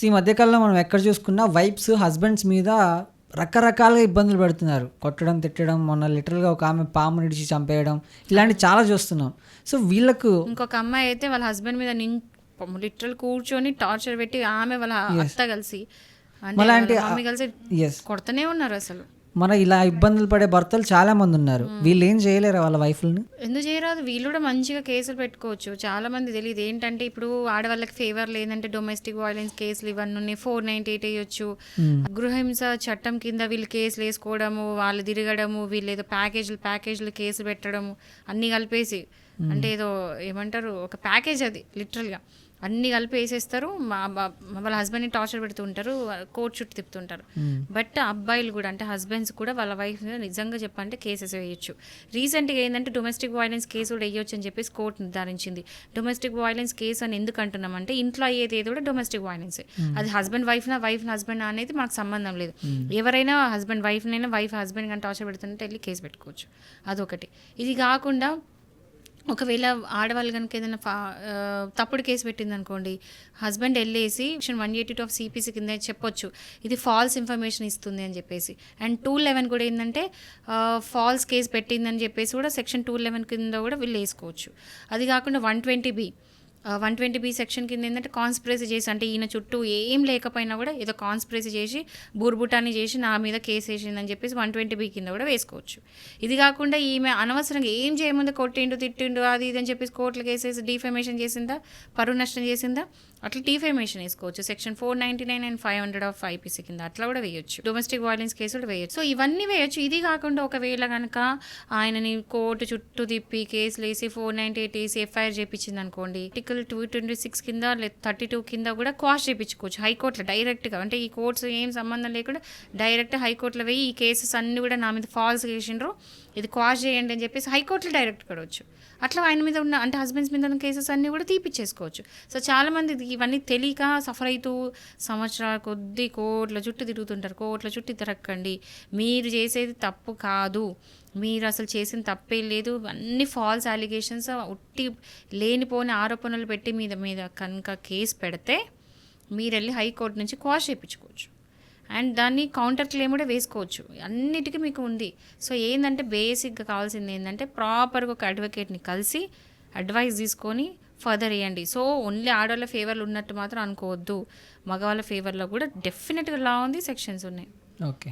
So ఈ మధ్యకాలంలో మనం ఎక్కడ చూసుకున్నా వైఫ్స్ హస్బెండ్స్ మీద రకరకాలుగా ఇబ్బందులు పెడుతున్నారు. కొట్టడం తిట్టడం మొన్న లిటరల్గా ఒక ఆమె పాము నిడిచి చంపేయడం ఇలాంటివి చాలా చూస్తున్నాం. సో వీళ్ళకు ఇంకొక అమ్మాయి అయితే వాళ్ళ హస్బెండ్ మీద నిన్ లిటరల్ కూర్చొని టార్చర్ పెట్టి ఆమె వాళ్ళ అత్త కలిసి అంటే కలిసి ఎస్ కొడుతూనే ఉన్నారు అసలు. మన ఇలా ఇబ్బందులు పడే భర్తలు చాలా మంది ఉన్నారు. వీళ్ళు ఏం చేయలేరు వాళ్ళ వైఫ్లని? ఎందుకు చేయరాదు వీళ్ళు కూడా మంచిగా కేసులు పెట్టుకోవచ్చు. చాలా మంది తెలియదు. ఏంటంటే ఇప్పుడు ఆడవాళ్ళకి ఫేవర్ లేదంటే డొమెస్టిక్ వైలెన్స్ కేసులు ఇవన్నీ ఉన్నాయి. ఫోర్ నైన్టీ ఎయిట్ వేయొచ్చు గృహహింస చట్టం కింద వీళ్ళు కేసులు వేసుకోవడము వాళ్ళు తిరగడము వీళ్ళు ఏదో ప్యాకేజీలు ప్యాకేజీలు కేసులు పెట్టడము అన్నీ కలిపేసి అంటే ఏదో ఏమంటారు? ఒక ప్యాకేజ్ అది లిటరల్గా అన్నీ కలిపి వేసేస్తారు. మా వాళ్ళ హస్బెండ్ని టార్చర్ పెడుతూ ఉంటారు. కోర్టు చుట్టూ తిప్పుతుంటారు. బట్ అబ్బాయిలు కూడా అంటే హస్బెండ్స్ కూడా వాళ్ళ వైఫ్ నిజంగా చెప్పంటే కేసెస్ వేయొచ్చు. రీసెంట్గా ఏంటంటే డొమెస్టిక్ వైలెన్స్ కేసు కూడా వేయొచ్చు అని చెప్పేసి కోర్టు నిర్ధారించింది. డొమెస్టిక్ వైలెన్స్ కేసు అని ఎందుకు అంటున్నామంటే ఇంట్లో అయ్యేది ఏది కూడా డొమెస్టిక్ వైలెన్స్ అది హస్బెండ్ వైఫ్ నా వైఫ్ హస్బెండ్ అనేది మాకు సంబంధం లేదు. ఎవరైనా హస్బెండ్ వైఫ్నైనా వైఫ్ హస్బెండ్ కానీ టార్చర్ పెడుతుంటే వెళ్ళి కేసు పెట్టుకోవచ్చు. అదొకటి. ఇది కాకుండా ఒకవేళ ఆడవాళ్ళు కనుక ఏదైనా ఫా తప్పుడు కేసు పెట్టింది అనుకోండి హస్బెండ్ వెళ్ళేసి section one eighty two of CPC కింద చెప్పొచ్చు ఇది ఫాల్స్ ఇన్ఫర్మేషన్ ఇస్తుంది అని చెప్పేసి. అండ్ టూ లెవెన్ కూడా ఏంటంటే ఫాల్స్ కేసు పెట్టిందని చెప్పేసి కూడా సెక్షన్ టూ లెవెన్ కింద కూడా వీళ్ళు వేసుకోవచ్చు. అది కాకుండా one twenty B one twenty B section కింద ఏంటంటే కాన్స్పిరసీ చేసి అంటే ఈయన చుట్టూ ఏం లేకపోయినా కూడా ఏదో కాన్స్పిరసీ చేసి బూర్బుటాని చేసి నా మీద కేసు వేసిందని చెప్పేసి వన్ ట్వంటీ బి కింద కూడా వేసుకోవచ్చు. ఇది కాకుండా ఈమె అనవసరంగా ఏం చేయముందు కొట్టిండు తిట్టిండు అది ఇది అని చెప్పేసి కోర్టులు కేసేసి డిఫేమేషన్ చేసిందా? పరువు నష్టం చేసిందా? అట్లా డిఫేమేషన్ వేసుకోవచ్చు. Section four ninety nine and five hundred of IPC కింద అట్లా కూడా వేయొచ్చు. డొమెస్టిక్ వైలెన్స్ కేసు కూడా వేయొచ్చు. సో ఇవన్నీ వేయొచ్చు. ఇది కాకుండా ఒకవేళ కనుక ఆయనని కోర్టు చుట్టూ తిప్పి కేసులు వేసి ఫోర్ నైంటీ ఎయిట్ వేసి ఎఫ్ఐఆర్ చేయించింది అనుకోండి ఆర్టికల్ టూ ట్వంటీ సిక్స్ కింద లేదా థర్టీ టూ కింద కూడా క్వాష్ చేయించుకోవచ్చు. హైకోర్టులో డైరెక్ట్గా అంటే ఈ కోర్ట్స్ ఏం సంబంధం లేకుండా డైరెక్ట్ హైకోర్టులో పోయి ఈ కేసెస్ అన్నీ కూడా నా మీద ఫాల్స్ చేసిండ్రు. ఇది క్వాష్ చేయండి అని చెప్పేసి హైకోర్టులో డైరెక్ట్ కడవచ్చు అట్లా ఆయన మీద ఉన్న అంటే హస్బెండ్స్ మీద ఉన్న కేసెస్ అన్నీ కూడా తీపిచ్చేసుకోవచ్చు. సో చాలామంది ఇవన్నీ తెలియక సఫర్ అవుతూ సంవత్సరాల కొద్ది కోట్ల చుట్టూ తిరుగుతుంటారు. కోట్ల చుట్టూ తిరగకండి మీరు చేసేది తప్పు కాదు. మీరు అసలు చేసిన తప్పే లేదు. అన్ని ఫాల్స్ అలిగేషన్స్ ఉట్టి లేనిపోని ఆరోపణలు పెట్టి మీద మీద కనుక కేసు పెడితే మీరు వెళ్ళి హైకోర్టు నుంచి క్వాష్ చేయించుకోవచ్చు. అండ్ దాన్ని కౌంటర్ క్లెయిమ్ కూడా వేసుకోవచ్చు. అన్నిటికీ మీకు ఉంది. సో ఏంటంటే బేసిక్గా కావాల్సింది ఏంటంటే ప్రాపర్గా ఒక అడ్వకేట్ని కలిసి అడ్వైస్ తీసుకొని ఫర్దర్ వేయండి సో ఓన్లీ ఆడవాళ్ళ ఫేవర్లు ఉన్నట్టు మాత్రం అనుకోవద్దు. మగవాళ్ళ ఫేవర్లో కూడా డెఫినెట్గా లా ఉంది సెక్షన్స్ ఉన్నాయి. ఓకే